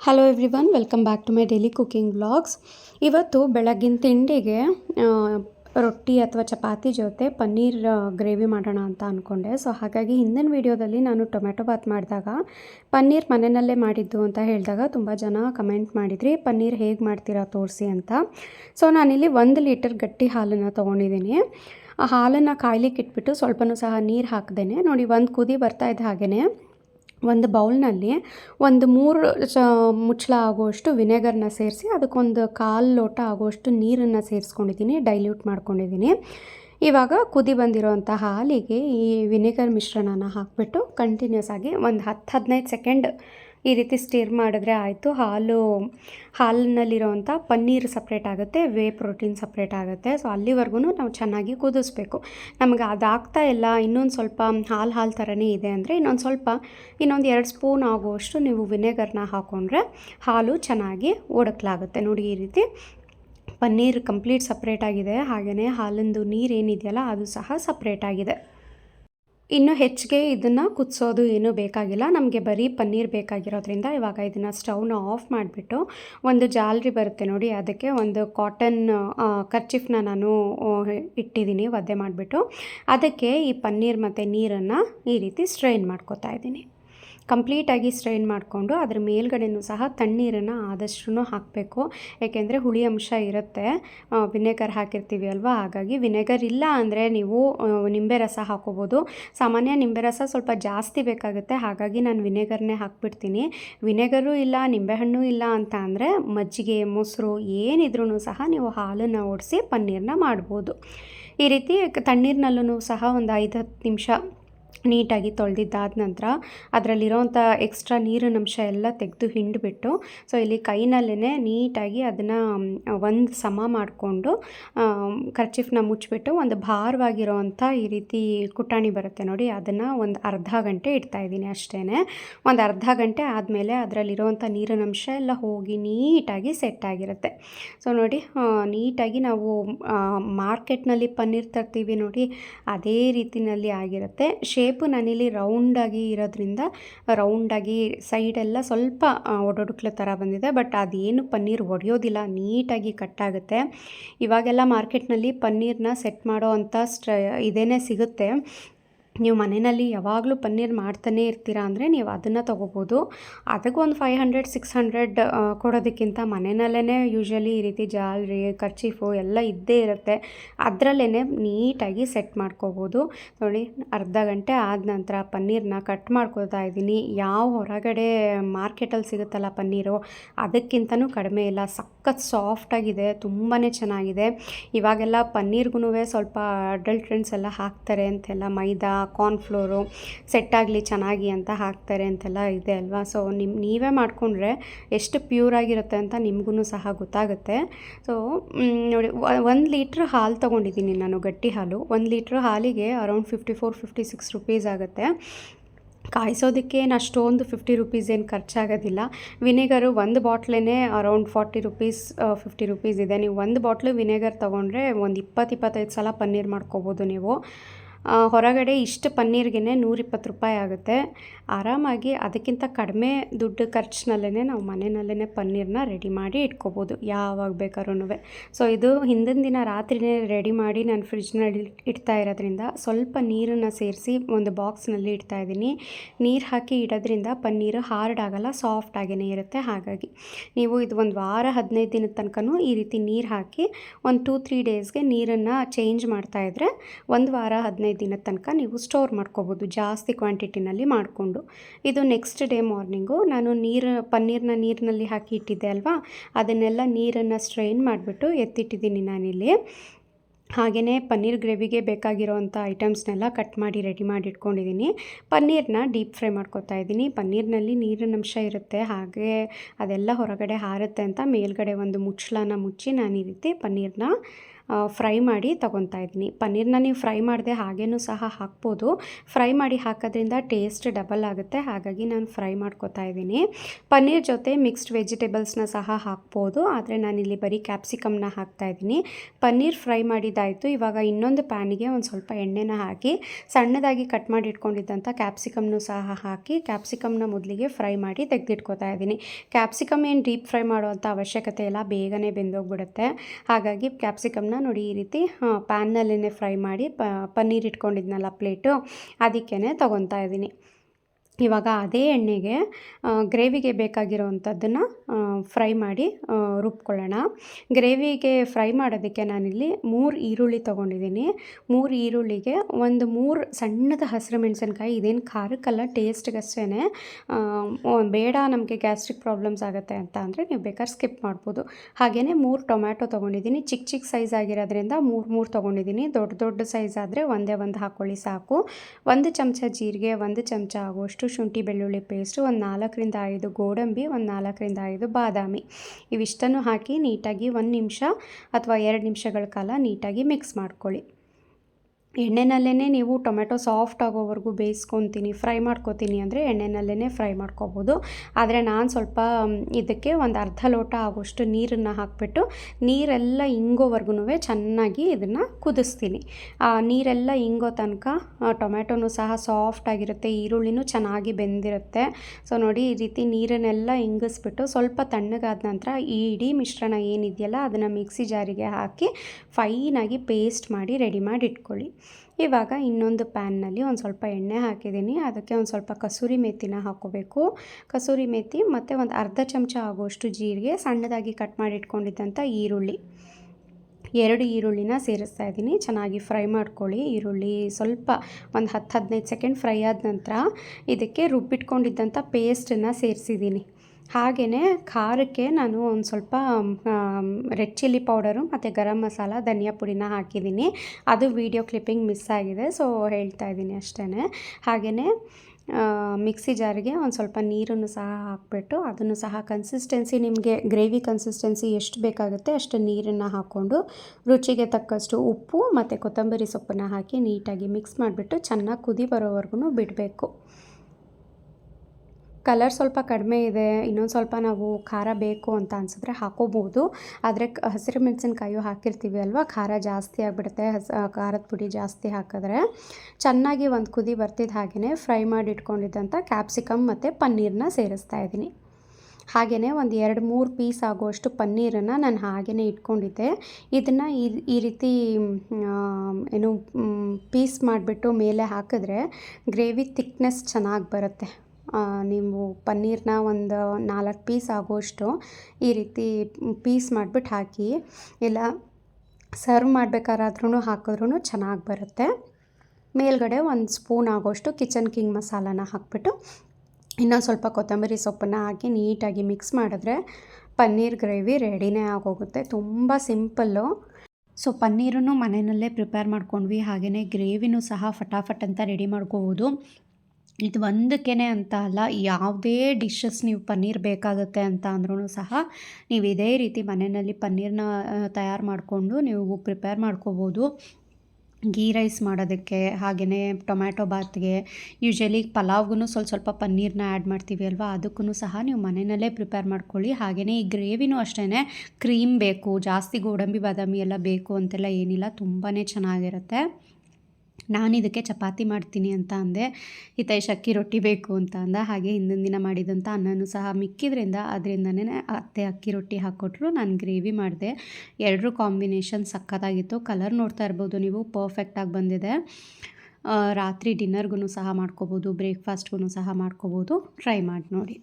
Hello everyone welcome back to my daily cooking blogs ಇವತ್ತು ಬೆಳಗ್ಗಿನ ತಿಂಡಿಗೆ ರೊಟ್ಟಿ ಅಥವಾ ಚಪಾತಿ ಜೊತೆ ಪನ್ನೀರ್ ಗ್ರೇವಿ ಮಾಡೋಣ ಅಂತ ಅಂದ್ಕೊಂಡೆ ಸೊ ಹಾಗಾಗಿ ಹಿಂದಿನ ವೀಡಿಯೋದಲ್ಲಿ ನಾನು ಟೊಮೆಟೊ ಬಾತ್ ಮಾಡಿದಾಗ, ಪನ್ನೀರ್ ಮನೆಯಲ್ಲೇ ಮಾಡಿದ್ದು ಅಂತ ಹೇಳಿದಾಗ ತುಂಬ ಜನ ಕಮೆಂಟ್ ಮಾಡಿದ್ರಿ, ಪನ್ನೀರ್ ಹೇಗೆ ಮಾಡ್ತೀರಾ ತೋರಿಸಿ ಅಂತ. ಸೊ ನಾನಿಲ್ಲಿ ಒಂದು ಲೀಟರ್ ಗಟ್ಟಿ ಹಾಲನ್ನು ತೊಗೊಂಡಿದ್ದೀನಿ. ಆ ಹಾಲನ್ನು ಕಾಯ್ಲಿಕ್ಕೆ ಇಟ್ಬಿಟ್ಟು ಸ್ವಲ್ಪನೂ ಸಹ ನೀರು ಹಾಕ್ದೇನೆ. ನೋಡಿ, ಒಂದು ಕುದಿ ಬರ್ತಾ ಇದ್ದ ಹಾಗೆಯೇ ಒಂದು ಬೌಲ್ನಲ್ಲಿ ಒಂದು ಮೂರು ಚ ಮುಚ್ಚಳ ಆಗುವಷ್ಟು ವಿನೆಗರ್ನ ಸೇರಿಸಿ ಅದಕ್ಕೊಂದು ಕಾಲು ಲೋಟ ಆಗುವಷ್ಟು ನೀರನ್ನು ಸೇರಿಸ್ಕೊಂಡಿದ್ದೀನಿ ಡೈಲ್ಯೂಟ್ ಮಾಡ್ಕೊಂಡಿದ್ದೀನಿ. ಇವಾಗ ಕುದಿ ಬಂದಿರೋಂಥ ಹಾಲಿಗೆ ಈ ವಿನೆಗರ್ ಮಿಶ್ರಣನ ಹಾಕಿಬಿಟ್ಟು ಕಂಟಿನ್ಯೂಸ್ ಆಗಿ ಒಂದು ಹತ್ತು ಹದಿನೈದು ಸೆಕೆಂಡ್ ಈ ರೀತಿ ಸ್ಟಿರ್ ಮಾಡಿದ್ರೆ ಆಯಿತು. ಹಾಲು, ಹಾಲಿನಲ್ಲಿರೋವಂಥ ಪನ್ನೀರ್ ಸಪ್ರೇಟ್ ಆಗುತ್ತೆ ವೇ ಪ್ರೋಟೀನ್ ಸಪ್ರೇಟ್ ಆಗುತ್ತೆ. ಸೊ ಅಲ್ಲಿವರೆಗೂ ನಾವು ಚೆನ್ನಾಗಿ ಕುದಿಸ್ಬೇಕು. ನಮಗೆ ಅದಾಗ್ತಾ ಇಲ್ಲ ಇನ್ನೊಂದು ಸ್ವಲ್ಪ ಹಾಲು ಹಾಲು ಥರನೇ ಇದೆ ಅಂದರೆ ಇನ್ನೊಂದು ಸ್ವಲ್ಪ, ಇನ್ನೊಂದು ಎರಡು ಸ್ಪೂನ್ ಆಗುವಷ್ಟು ನೀವು ವಿನೆಗರ್ನ ಹಾಕ್ಕೊಂಡ್ರೆ ಹಾಲು ಚೆನ್ನಾಗಿ ಒಡಕ್ಲಾಗುತ್ತೆ. ನೋಡಿ ಈ ರೀತಿ ಪನ್ನೀರ್ ಕಂಪ್ಲೀಟ್ ಸಪ್ರೇಟ್ ಆಗಿದೆ. ಹಾಗೆಯೇ ಹಾಲಿಂದು ನೀರು ಏನಿದೆಯಲ್ಲ ಅದು ಸಹ ಸಪ್ರೇಟ್ ಆಗಿದೆ. ಇನ್ನು ಹೆಚ್ಚಿಗೆ ಇದನ್ನು ಕುದಿಸೋದು ಏನೂ ಬೇಕಾಗಿಲ್ಲ. ನಮಗೆ ಬರೀ ಪನ್ನೀರ್ ಬೇಕಾಗಿರೋದ್ರಿಂದ ಇವಾಗ ಇದನ್ನು ಸ್ಟವ್ನ ಆಫ್ ಮಾಡಿಬಿಟ್ಟು ಒಂದು ಜಾಲರಿ ಬರುತ್ತೆ ನೋಡಿ, ಅದಕ್ಕೆ ಒಂದು ಕಾಟನ್ ಕರ್ಚಿಫ್ನ ನಾನು ಇಟ್ಟಿದ್ದೀನಿ, ಒದ್ದೆ ಮಾಡಿಬಿಟ್ಟು. ಅದಕ್ಕೆ ಈ ಪನ್ನೀರ್ ಮತ್ತು ನೀರನ್ನು ಈ ರೀತಿ ಸ್ಟ್ರೈನ್ ಮಾಡ್ಕೊತಾ ಇದ್ದೀನಿ. ಕಂಪ್ಲೀಟಾಗಿ ಸ್ಟ್ರೈನ್ ಮಾಡಿಕೊಂಡು ಅದ್ರ ಮೇಲ್ಗಡೆನೂ ಸಹ ತಣ್ಣೀರನ್ನು ಆದಷ್ಟು ಹಾಕಬೇಕು. ಏಕೆಂದರೆ ಹುಳಿ ಅಂಶ ಇರುತ್ತೆ. ವಿನೆಗರ್ ಹಾಕಿರ್ತೀವಿ ಅಲ್ವಾ? ಹಾಗಾಗಿ ವಿನೆಗರ್ ಇಲ್ಲ ಅಂದರೆ ನೀವು ನಿಂಬೆ ರಸ ಹಾಕೋಬೋದು. ಸಾಮಾನ್ಯ ನಿಂಬೆ ರಸ ಸ್ವಲ್ಪ ಜಾಸ್ತಿ ಬೇಕಾಗುತ್ತೆ. ಹಾಗಾಗಿ ನಾನು ವಿನೆಗರ್ನೇ ಹಾಕ್ಬಿಡ್ತೀನಿ. ವಿನೆಗರು ಇಲ್ಲ, ನಿಂಬೆಹಣ್ಣು ಇಲ್ಲ ಅಂತ ಅಂದರೆ ಮಜ್ಜಿಗೆ, ಮೊಸರು ಏನಿದ್ರೂ ಸಹ ನೀವು ಹಾಲನ್ನು ಓಡಿಸಿ ಪನ್ನೀರನ್ನ ಮಾಡ್ಬೋದು. ಈ ರೀತಿ ತಣ್ಣೀರಿನಲ್ಲೂ ಸಹ ಒಂದು ಐದು ಹತ್ತು ನಿಮಿಷ ನೀಟಾಗಿ ತೊಳೆದಿದ್ದಾದ ನಂತರ ಅದರಲ್ಲಿರೋವಂಥ ಎಕ್ಸ್ಟ್ರಾ ನೀರಿನ ಅಂಶ ಎಲ್ಲ ತೆಗೆದು ಹಿಂಡಿಬಿಟ್ಟು ಸೊ ಇಲ್ಲಿ ಕೈನಲ್ಲೇ ನೀಟಾಗಿ ಅದನ್ನು ಒಂದು ಸಮ ಮಾಡಿಕೊಂಡು ಕರ್ಚಿಫ್ನ ಮುಚ್ಚಿಬಿಟ್ಟು ಒಂದು ಭಾರವಾಗಿರೋವಂಥ ಈ ರೀತಿ ಕುಟಾಣಿ ಬರುತ್ತೆ ನೋಡಿ, ಅದನ್ನು ಒಂದು ಅರ್ಧ ಗಂಟೆ ಇಡ್ತಾ ಇದ್ದೀನಿ ಅಷ್ಟೇ ಒಂದು ಅರ್ಧ ಗಂಟೆ ಆದಮೇಲೆ ಅದರಲ್ಲಿರೋವಂಥ ನೀರಿನ ಅಂಶ ಎಲ್ಲ ಹೋಗಿ ನೀಟಾಗಿ ಸೆಟ್ ಆಗಿರುತ್ತೆ. ಸೊ ನೋಡಿ ನೀಟಾಗಿ ನಾವು ಮಾರ್ಕೆಟ್ನಲ್ಲಿ ಪನ್ನೀರ್ ತರ್ತೀವಿ ನೋಡಿ, ಅದೇ ರೀತಿಯಲ್ಲಿ ಆಗಿರುತ್ತೆ. ಶೇಪು ನಾನಿಲ್ಲಿ ರೌಂಡಾಗಿ ಇರೋದ್ರಿಂದ ರೌಂಡಾಗಿ ಸೈಡೆಲ್ಲ ಸ್ವಲ್ಪ ಒಡೊಡುಕ್ಲ ಥರ ಬಂದಿದೆ. ಬಟ್ ಅದೇನು ಪನ್ನೀರ್ ಒಡೆಯೋದಿಲ್ಲ. ನೀಟಾಗಿ ಕಟ್ಟಾಗುತ್ತೆ ಇವಾಗೆಲ್ಲ ಮಾರ್ಕೆಟ್ನಲ್ಲಿ ಪನ್ನೀರ್ನ ಸೆಟ್ ಮಾಡೋ ಅಂಥ ಸ್ಟ್ರ ಇದೇ ಸಿಗುತ್ತೆ. ನೀವು ಮನೆಯಲ್ಲಿ ಯಾವಾಗಲೂ ಪನ್ನೀರ್ ಮಾಡ್ತಾನೆ ಇರ್ತೀರಾ ಅಂದರೆ ನೀವು ಅದನ್ನು ತೊಗೋಬೋದು. ಅದಕ್ಕೂ ಒಂದು ಫೈವ್ ಹಂಡ್ರೆಡ್ ಸಿಕ್ಸ್ ಹಂಡ್ರೆಡ್ ಕೊಡೋದಕ್ಕಿಂತ ಮನೆಯಲ್ಲೇ ಯೂಶ್ವಲಿ ಈ ರೀತಿ ಜಾಲ್ರಿ, ಕರ್ಚೀಫು ಎಲ್ಲ ಇದ್ದೇ ಇರುತ್ತೆ. ಅದರಲ್ಲೇ ನೀಟಾಗಿ ಸೆಟ್ ಮಾಡ್ಕೋಬೋದು. ನೋಡಿ, ಅರ್ಧ ಗಂಟೆ ಆದ ನಂತರ ಪನ್ನೀರ್ನ ಕಟ್ ಮಾಡ್ಕೊತಾ ಇದ್ದೀನಿ. ಯಾವ ಹೊರಗಡೆ ಮಾರ್ಕೆಟಲ್ಲಿ ಸಿಗುತ್ತಲ್ಲ ಪನ್ನೀರು, ಅದಕ್ಕಿಂತನೂ ಕಡಿಮೆ ಇಲ್ಲ. ಸಖತ್ ಸಾಫ್ಟಾಗಿದೆ ತುಂಬಾ ಚೆನ್ನಾಗಿದೆ. ಇವಾಗೆಲ್ಲ ಪನ್ನೀರ್ಗೂ ಸ್ವಲ್ಪ ಅಡಲ್ಟ್ರೆಂಡ್ಸ್ ಎಲ್ಲ ಹಾಕ್ತಾರೆ ಅಂತೆಲ್ಲ, ಮೈದಾ ಕಾರ್ನ್ಫ್ಲೋರು ಸೆಟ್ ಆಗಲಿ ಚೆನ್ನಾಗಿ ಅಂತ ಹಾಕ್ತಾರೆ ಅಂತೆಲ್ಲ ಇದೆ ಅಲ್ವಾ? ಸೊ ನಿಮ್ಮ ನೀವೇ ಮಾಡಿಕೊಂಡ್ರೆ ಎಷ್ಟು ಪ್ಯೂರ್ ಆಗಿರುತ್ತೆ ಅಂತ ನಿಮಗೂ ಸಹ ಗೊತ್ತಾಗುತ್ತೆ. ಸೊ ನೋಡಿ ಒಂದು ಲೀಟ್ರ್ ಹಾಲು ತೊಗೊಂಡಿದ್ದೀನಿ ನಾನು ಗಟ್ಟಿ ಹಾಲು. ಒಂದು ಲೀಟ್ರ್ ಹಾಲಿಗೆ around fifty four fifty six rupees ಆಗುತ್ತೆ. ಕಾಯಿಸೋದಕ್ಕೆ ಏನು ಅಷ್ಟೊಂದು ಫಿಫ್ಟಿ ರುಪೀಸ್ ಏನು ಖರ್ಚಾಗೋದಿಲ್ಲ. ವಿನೆಗರು ಒಂದು ಬಾಟ್ಲೇ around forty rupees fifty rupees ಇದೆ. ನೀವು ಒಂದು ಬಾಟ್ಲು ವಿನೆಗರ್ ತೊಗೊಂಡ್ರೆ ಒಂದು ಇಪ್ಪತ್ತು, ಇಪ್ಪತ್ತೈದು ಸಲ ಪನ್ನೀರ್ ಮಾಡ್ಕೋಬೋದು ನೀವು. ಹೊರಗಡೆ ಇಷ್ಟು ಪನ್ನೀರ್ಗೆ ನೂರಿಪ್ಪತ್ತು ರೂಪಾಯಿ ಆಗುತ್ತೆ. ಆರಾಮಾಗಿ ಅದಕ್ಕಿಂತ ಕಡಿಮೆ ದುಡ್ಡು ಖರ್ಚಿನಲ್ಲೇ ನಾವು ಮನೆಯಲ್ಲೇ ಪನ್ನೀರ್ನ ರೆಡಿ ಮಾಡಿ ಇಟ್ಕೋಬೋದು, ಯಾವಾಗ ಬೇಕಾದ್ರೂ ಸೊ, ಇದು ಹಿಂದಿನ ದಿನ ರಾತ್ರಿನೇ ರೆಡಿ ಮಾಡಿ ನಾನು ಫ್ರಿಜ್ನಲ್ಲಿ ಇಡ್ತಾ ಇರೋದ್ರಿಂದ ಸ್ವಲ್ಪ ನೀರನ್ನು ಸೇರಿಸಿ ಒಂದು ಬಾಕ್ಸ್ನಲ್ಲಿ ಇಡ್ತಾ ಇದ್ದೀನಿ. ನೀರು ಹಾಕಿ ಇಡೋದ್ರಿಂದ ಪನ್ನೀರು ಹಾರ್ಡ್ ಆಗಲ್ಲ ಸಾಫ್ಟ್ ಆಗೇ ಇರುತ್ತೆ. ಹಾಗಾಗಿ ನೀವು ಇದು ಒಂದು ವಾರ, ಹದಿನೈದು ದಿನದ ತನಕನೂ ಈ ರೀತಿ ನೀರು ಹಾಕಿ ಒಂದು ಟೂ, ತ್ರೀ ಡೇಸ್ಗೆ ನೀರನ್ನು ಚೇಂಜ್ ಮಾಡ್ತಾ ಇದ್ದರೆ ಒಂದು ವಾರ, ಹದಿನೈದು ದಿನದ ತನಕ ನೀವು ಸ್ಟೋರ್ ಮಾಡ್ಕೋಬೋದು, ಜಾಸ್ತಿ ಕ್ವಾಂಟಿಟಿನಲ್ಲಿ ಮಾಡಿಕೊಂಡು. ಇದು ನೆಕ್ಸ್ಟ್ ಡೇ ಮಾರ್ನಿಂಗು ನಾನು ನೀರು, ಪನ್ನೀರ್ನ ನೀರಿನಲ್ಲಿ ಹಾಕಿ ಇಟ್ಟಿದ್ದೆ ಅಲ್ವಾ? ಅದನ್ನೆಲ್ಲ ನೀರನ್ನು ಸ್ಟ್ರೈನ್ ಮಾಡಿಬಿಟ್ಟು ಎತ್ತಿಟ್ಟಿದ್ದೀನಿ ನಾನಿಲ್ಲಿ. ಹಾಗೆಯೇ ಪನ್ನೀರ್ ಗ್ರೇವಿಗೆ ಬೇಕಾಗಿರೋವಂಥ ಐಟಮ್ಸ್ನೆಲ್ಲ ಕಟ್ ಮಾಡಿ ರೆಡಿ ಮಾಡಿ ಇಟ್ಕೊಂಡಿದ್ದೀನಿ. ಪನ್ನೀರ್ನ ಡೀಪ್ ಫ್ರೈ ಮಾಡ್ಕೊತಾ ಇದ್ದೀನಿ. ಪನ್ನೀರ್ನಲ್ಲಿ ನೀರಿನ ಅಂಶ ಇರುತ್ತೆ, ಹಾಗೆ ಅದೆಲ್ಲ ಹೊರಗಡೆ ಹಾರುತ್ತೆ ಅಂತ ಮೇಲ್ಗಡೆ ಒಂದು ಮುಚ್ಚಳನ ಮುಚ್ಚಿ ನಾನು ಈ ರೀತಿ ಪನ್ನೀರ್ನ ಫ್ರೈ ಮಾಡಿ ತೊಗೊತಾ ಇದ್ದೀನಿ. ಪನ್ನೀರ್ನ ನೀವು ಫ್ರೈ ಮಾಡಿದೆ ಹಾಗೇನೂ ಸಹ ಹಾಕ್ಬೋದು. ಫ್ರೈ ಮಾಡಿ ಹಾಕೋದ್ರಿಂದ ಟೇಸ್ಟ್ ಡಬಲ್ ಆಗುತ್ತೆ. ಹಾಗಾಗಿ ನಾನು ಫ್ರೈ ಮಾಡ್ಕೊತಾ ಇದ್ದೀನಿ. ಪನ್ನೀರ್ ಜೊತೆ ಮಿಕ್ಸ್ಡ್ ವೆಜಿಟೇಬಲ್ಸ್ನ ಸಹ ಹಾಕ್ಬೋದು. ಆದರೆ ನಾನಿಲ್ಲಿ ಬರೀ ಕ್ಯಾಪ್ಸಿಕಮ್ನ ಹಾಕ್ತಾ ಇದ್ದೀನಿ. ಪನ್ನೀರ್ ಫ್ರೈ ಮಾಡಿದ್ದಾಯಿತು. ಇವಾಗ ಇನ್ನೊಂದು ಪ್ಯಾನಿಗೆ ಒಂದು ಸ್ವಲ್ಪ ಎಣ್ಣೆನ ಹಾಕಿ, ಸಣ್ಣದಾಗಿ ಕಟ್ ಮಾಡಿ ಇಟ್ಕೊಂಡಿದ್ದಂಥ ಕ್ಯಾಪ್ಸಿಕಮ್ನು ಸಹ ಹಾಕಿ, ಕ್ಯಾಪ್ಸಿಕಮ್ನ ಮೊದಲಿಗೆ ಫ್ರೈ ಮಾಡಿ ತೆಗೆದಿಟ್ಕೋತಾ ಇದ್ದೀನಿ. ಕ್ಯಾಪ್ಸಿಕಮ್ ಏನು ಡೀಪ್ ಫ್ರೈ ಮಾಡುವಂಥ ಅವಶ್ಯಕತೆ ಇಲ್ಲ. ಬೇಗನೆ ಬೆಂದೋಗ್ಬಿಡುತ್ತೆ. ಹಾಗಾಗಿ ಕ್ಯಾಪ್ಸಿಕಮ್ನ ನೋಡಿ ಈ ರೀತಿ ಪ್ಯಾನ್ನಲ್ಲೇ ಫ್ರೈ ಮಾಡಿ ಪನ್ನೀರ್ ಇಟ್ಕೊಂಡಿದ್ನಲ್ಲ ಪ್ಲೇಟು ಅದಕ್ಕೇ ತೊಗೊತಾ ಇದ್ದೀನಿ. ಇವಾಗ ಅದೇ ಎಣ್ಣೆಗೆ ಗ್ರೇವಿಗೆ ಬೇಕಾಗಿರೋವಂಥದ್ದನ್ನು ಫ್ರೈ ಮಾಡಿ ರುಬ್ಕೊಳ್ಳೋಣ. ಗ್ರೇವಿಗೆ ಫ್ರೈ ಮಾಡೋದಕ್ಕೆ ನಾನಿಲ್ಲಿ ಮೂರು ಈರುಳ್ಳಿ ತೊಗೊಂಡಿದ್ದೀನಿ. ಮೂರು ಈರುಳ್ಳಿಗೆ ಒಂದು ಮೂರು ಸಣ್ಣದ ಹಸಿರು ಮೆಣಸಿನ್ಕಾಯಿ, ಇದೇನು ಖಾರಕ್ಕಲ್ಲ ಟೇಸ್ಟ್ಗಷ್ಟೇ ಬೇಡ ನಮಗೆ ಗ್ಯಾಸ್ಟ್ರಿಕ್ ಪ್ರಾಬ್ಲಮ್ಸ್ ಆಗುತ್ತೆ ಅಂತ ಅಂದರೆ ನೀವು ಬೇಕಾದ್ರೆ ಸ್ಕಿಪ್ ಮಾಡ್ಬೋದು. ಹಾಗೆಯೇ ಮೂರು ಟೊಮ್ಯಾಟೊ ತೊಗೊಂಡಿದ್ದೀನಿ. ಚಿಕ್ಕ ಚಿಕ್ಕ ಸೈಜ್ ಆಗಿರೋದ್ರಿಂದ ಮೂರು ಮೂರು ತೊಗೊಂಡಿದ್ದೀನಿ. ದೊಡ್ಡ ದೊಡ್ಡ ಸೈಜ್ ಆದರೆ ಒಂದೇ ಒಂದು ಹಾಕ್ಕೊಳ್ಳಿ ಸಾಕು. ಒಂದು ಚಮಚ ಜೀರಿಗೆ, ಒಂದು ಚಮಚ ಆಗುವಷ್ಟು ಶುಂಠಿ, ಬೆಳ್ಳುಳ್ಳಿ ಪೇಸ್ಟು ಒಂದು ನಾಲ್ಕರಿಂದ ಐದು ಗೋಡಂಬಿ, ಒಂದು ನಾಲ್ಕರಿಂದ ಐದು ಬಾದಾಮಿ. ಇವಿಷ್ಟನ್ನು ಹಾಕಿ ನೀಟಾಗಿ ಒಂದು ನಿಮಿಷ ಅಥವಾ ಎರಡು ನಿಮಿಷಗಳ ಕಾಲ ನೀಟಾಗಿ ಮಿಕ್ಸ್ ಮಾಡ್ಕೊಳ್ಳಿ. ಎಣ್ಣೆನಲ್ಲೇ ನೀವು ಟೊಮೆಟೊ ಸಾಫ್ಟ್ ಆಗೋವರೆಗೂ ಬೇಯಿಸ್ಕೊತೀನಿ, ಫ್ರೈ ಮಾಡ್ಕೊತೀನಿ ಅಂದರೆ ಎಣ್ಣೆನಲ್ಲೇ ಫ್ರೈ ಮಾಡ್ಕೋಬೋದು. ಆದರೆ ನಾನು ಸ್ವಲ್ಪ ಇದಕ್ಕೆ ಒಂದು ಅರ್ಧ ಲೋಟ ಆಗೋಷ್ಟು ನೀರನ್ನು ಹಾಕಿಬಿಟ್ಟು ನೀರೆಲ್ಲ ಇಂಗೋವರೆಗೂ ಚೆನ್ನಾಗಿ ಇದನ್ನು ಕುದಿಸ್ತೀನಿ. ನೀರೆಲ್ಲ ಇಂಗೋ ತನಕ ಟೊಮೆಟೊನೂ ಸಹ ಸಾಫ್ಟ್ ಆಗಿರುತ್ತೆ, ಈರುಳ್ಳಿನೂ ಚೆನ್ನಾಗಿ ಬೆಂದಿರುತ್ತೆ. ಸೊ, ನೋಡಿ ಈ ರೀತಿ ನೀರನ್ನೆಲ್ಲ ಇಂಗಿಸ್ಬಿಟ್ಟು ಸ್ವಲ್ಪ ತಣ್ಣಗಾದ ನಂತರ ಈ ಇಡೀ ಮಿಶ್ರಣ ಏನಿದೆಯಲ್ಲ, ಅದನ್ನು ಮಿಕ್ಸಿ ಜಾರಿಗೆ ಹಾಕಿ ಫೈನಾಗಿ ಪೇಸ್ಟ್ ಮಾಡಿ ರೆಡಿ ಮಾಡಿ ಇಟ್ಕೊಳ್ಳಿ. ಇವಾಗ ಇನ್ನೊಂದು ಪ್ಯಾನ್ನಲ್ಲಿ ಒಂದು ಸ್ವಲ್ಪ ಎಣ್ಣೆ ಹಾಕಿದ್ದೀನಿ. ಅದಕ್ಕೆ ಒಂದು ಸ್ವಲ್ಪ ಕಸೂರಿ ಮೇಥಿನ ಹಾಕೋಬೇಕು. ಕಸೂರಿ ಮೇಥಿ ಮತ್ತು ಒಂದು ಅರ್ಧ ಚಮಚ ಆಗುವಷ್ಟು ಜೀರಿಗೆ, ಸಣ್ಣದಾಗಿ ಕಟ್ ಮಾಡಿ ಇಟ್ಕೊಂಡಿದ್ದಂಥ ಈರುಳ್ಳಿ. ಎರಡು ಈರುಳ್ಳಿನ ಸೇರಿಸ್ತಾ ಇದ್ದೀನಿ. ಚೆನ್ನಾಗಿ ಫ್ರೈ ಮಾಡ್ಕೊಳ್ಳಿ. ಈರುಳ್ಳಿ ಸ್ವಲ್ಪ ಒಂದು ಹತ್ತು ಹದಿನೈದು ಸೆಕೆಂಡ್ ಫ್ರೈ ಆದ ನಂತರ ಇದಕ್ಕೆ ರುಬ್ಬಿಟ್ಕೊಂಡಿದ್ದಂಥ ಪೇಸ್ಟನ್ನು ಸೇರಿಸಿದ್ದೀನಿ. ಹಾಗೆಯೇ ಖಾರಕ್ಕೆ ನಾನು ಒಂದು ಸ್ವಲ್ಪ ರೆಡ್ ಚಿಲ್ಲಿ ಪೌಡರು ಮತ್ತು ಗರಂ ಮಸಾಲ, ಧನಿಯಾ ಪುಡಿನ ಹಾಕಿದ್ದೀನಿ. ಅದು ವೀಡಿಯೋ ಕ್ಲಿಪ್ಪಿಂಗ್ ಮಿಸ್ ಆಗಿದೆ, ಸೊ ಹೇಳ್ತಾ ಇದ್ದೀನಿ ಅಷ್ಟೇ ಹಾಗೆಯೇ ಮಿಕ್ಸಿ ಜಾರಿಗೆ ಒಂದು ಸ್ವಲ್ಪ ನೀರನ್ನು ಸಹ ಹಾಕಿಬಿಟ್ಟು ಅದನ್ನು ಸಹ ಕನ್ಸಿಸ್ಟೆನ್ಸಿ ನಿಮಗೆ ಗ್ರೇವಿ ಕನ್ಸಿಸ್ಟೆನ್ಸಿ ಎಷ್ಟು ಬೇಕಾಗುತ್ತೆ ಅಷ್ಟು ನೀರನ್ನು ಹಾಕ್ಕೊಂಡು ರುಚಿಗೆ ತಕ್ಕಷ್ಟು ಉಪ್ಪು ಮತ್ತು ಕೊತ್ತಂಬರಿ ಸೊಪ್ಪನ್ನು ಹಾಕಿ ನೀಟಾಗಿ ಮಿಕ್ಸ್ ಮಾಡಿಬಿಟ್ಟು ಚೆನ್ನಾಗಿ ಕುದಿ ಬರೋವರೆಗೂ ಬಿಡಬೇಕು. ಕಲರ್ ಸ್ವಲ್ಪ ಕಡಿಮೆ ಇದೆ, ಇನ್ನೊಂದು ಸ್ವಲ್ಪ ನಾವು ಖಾರ ಬೇಕು ಅಂತ ಅನಿಸಿದ್ರೆ ಹಾಕೋಬೋದು. ಆದರೆ ಹಸಿರು ಮೆಣಸಿನ್ಕಾಯು ಹಾಕಿರ್ತೀವಿ ಅಲ್ವಾ? ಖಾರ ಜಾಸ್ತಿ ಆಗಿಬಿಡುತ್ತೆ, ಹಸ ಖಾರದ ಪುಡಿ ಜಾಸ್ತಿ ಹಾಕಿದ್ರೆ. ಚೆನ್ನಾಗಿ ಒಂದು ಕುದಿ ಬರ್ತಿದ್ದ ಹಾಗೆಯೇ ಫ್ರೈ ಮಾಡಿ ಇಟ್ಕೊಂಡಿದ್ದಂಥ ಕ್ಯಾಪ್ಸಿಕಮ್ ಮತ್ತು ಪನ್ನೀರನ್ನ ಸೇರಿಸ್ತಾ ಇದ್ದೀನಿ. ಹಾಗೆಯೇ ಒಂದು ಎರಡು, ಮೂರು ಪೀಸ್ ಆಗುವಷ್ಟು ಪನ್ನೀರನ್ನು ನಾನು ಹಾಗೆಯೇ ಇಟ್ಕೊಂಡಿದ್ದೆ. ಇದನ್ನು ಈ ಈ ರೀತಿ ಏನು ಪೀಸ್ ಮಾಡಿಬಿಟ್ಟು ಮೇಲೆ ಹಾಕಿದ್ರೆ ಗ್ರೇವಿ ತಿಕ್ನೆಸ್ ಚೆನ್ನಾಗಿ ಬರುತ್ತೆ. ನೀವು ಪನ್ನೀರನ್ನ ಒಂದು ನಾಲ್ಕು ಪೀಸ್ ಆಗೋಷ್ಟು ಈ ರೀತಿ ಪೀಸ್ ಮಾಡಿಬಿಟ್ಟು ಹಾಕಿ, ಇಲ್ಲ ಸರ್ವ್ ಮಾಡಬೇಕಾದ್ರೂ ಹಾಕಿದ್ರೂ ಚೆನ್ನಾಗಿ ಬರುತ್ತೆ. ಮೇಲ್ಗಡೆ ಒಂದು ಸ್ಪೂನ್ ಆಗೋಷ್ಟು ಕಿಚನ್ ಕಿಂಗ್ ಮಸಾಲಾನ ಹಾಕ್ಬಿಟ್ಟು, ಇನ್ನೊಂದು ಸ್ವಲ್ಪ ಕೊತ್ತಂಬರಿ ಸೊಪ್ಪನ್ನ ಹಾಕಿ ನೀಟಾಗಿ ಮಿಕ್ಸ್ ಮಾಡಿದ್ರೆ ಪನ್ನೀರ್ ಗ್ರೇವಿ ರೆಡಿನೇ ಆಗೋಗುತ್ತೆ. ತುಂಬ ಸಿಂಪಲ್ಲು. ಸೊ, ಪನ್ನೀರನ್ನು ಮನೆಯಲ್ಲೇ ಪ್ರಿಪೇರ್ ಮಾಡ್ಕೊಂಡ್ವಿ ಹಾಗೆಯೇ ಗ್ರೇವಿನೂ ಸಹ ಫಟಾಫಟ್ ಅಂತ ರೆಡಿ ಮಾಡ್ಕೋಬೋದು. ಇದು ಒಂದಕ್ಕೇ ಅಂತ ಅಲ್ಲ, ಯಾವುದೇ ಡಿಶಸ್ ನೀವು ಪನ್ನೀರ್ ಬೇಕಾಗುತ್ತೆ ಅಂತ ಅಂದ್ರೂ ಸಹ ನೀವು ಇದೇ ರೀತಿ ಮನೆಯಲ್ಲಿ ಪನ್ನೀರ್ನ ತಯಾರು ಮಾಡಿಕೊಂಡು ನೀವು ಪ್ರಿಪೇರ್ ಮಾಡ್ಕೋಬೋದು. ಗೀ ರೈಸ್ ಮಾಡೋದಕ್ಕೆ ಹಾಗೆಯೇ ಟೊಮ್ಯಾಟೊ ಬಾತ್ಗೆ ಯೂಶ್ವಲಿ ಪಲಾವ್ಗೂ ಸ್ವಲ್ಪ ಸ್ವಲ್ಪ ಪನ್ನೀರನ್ನ ಆ್ಯಡ್ ಮಾಡ್ತೀವಿ ಅಲ್ವಾ ಅದಕ್ಕೂ ಸಹ ನೀವು ಮನೆಯಲ್ಲೇ ಪ್ರಿಪೇರ್ ಮಾಡ್ಕೊಳ್ಳಿ. ಹಾಗೆಯೇ ಈ ಗ್ರೇವಿನೂ ಅಷ್ಟೇ ಕ್ರೀಮ್ ಬೇಕು, ಜಾಸ್ತಿ ಗೋಡಂಬಿ, ಬಾದಾಮಿ ಎಲ್ಲ ಬೇಕು ಅಂತೆಲ್ಲ ಏನಿಲ್ಲ ತುಂಬಾ ಚೆನ್ನಾಗಿರುತ್ತೆ. ನಾನು ಇದಕ್ಕೆ ಚಪಾತಿ ಮಾಡ್ತೀನಿ ಅಂತ ಅಂದೆ. ಹಿತೈಷ್ ಅಕ್ಕಿ ರೊಟ್ಟಿ ಬೇಕು ಅಂತ ಅಂದ. ಹಾಗೆ ಹಿಂದಿನ ದಿನ ಮಾಡಿದಂಥ ಅನ್ನನೂ ಸಹ ಮಿಕ್ಕಿದ್ರಿಂದ ಅದರಿಂದನೇ ಅತ್ತೆ ಅಕ್ಕಿ ರೊಟ್ಟಿ ಹಾಕ್ಕೊಟ್ರು ನಾನು ಗ್ರೇವಿ ಮಾಡಿದೆ. ಎರಡರೂ ಕಾಂಬಿನೇಷನ್ ಸಕ್ಕತ್ತಾಗಿತ್ತು. ಕಲರ್ ನೋಡ್ತಾ ಇರ್ಬೋದು ನೀವು. ಪರ್ಫೆಕ್ಟಾಗಿ ಬಂದಿದೆ. ರಾತ್ರಿ ಡಿನ್ನರ್ಗೂ ಸಹ ಮಾಡ್ಕೋಬೋದು. ಬ್ರೇಕ್ಫಾಸ್ಟ್ಗೂ ಸಹ ಮಾಡ್ಕೋಬೋದು. ಟ್ರೈ ಮಾಡಿ ನೋಡಿ.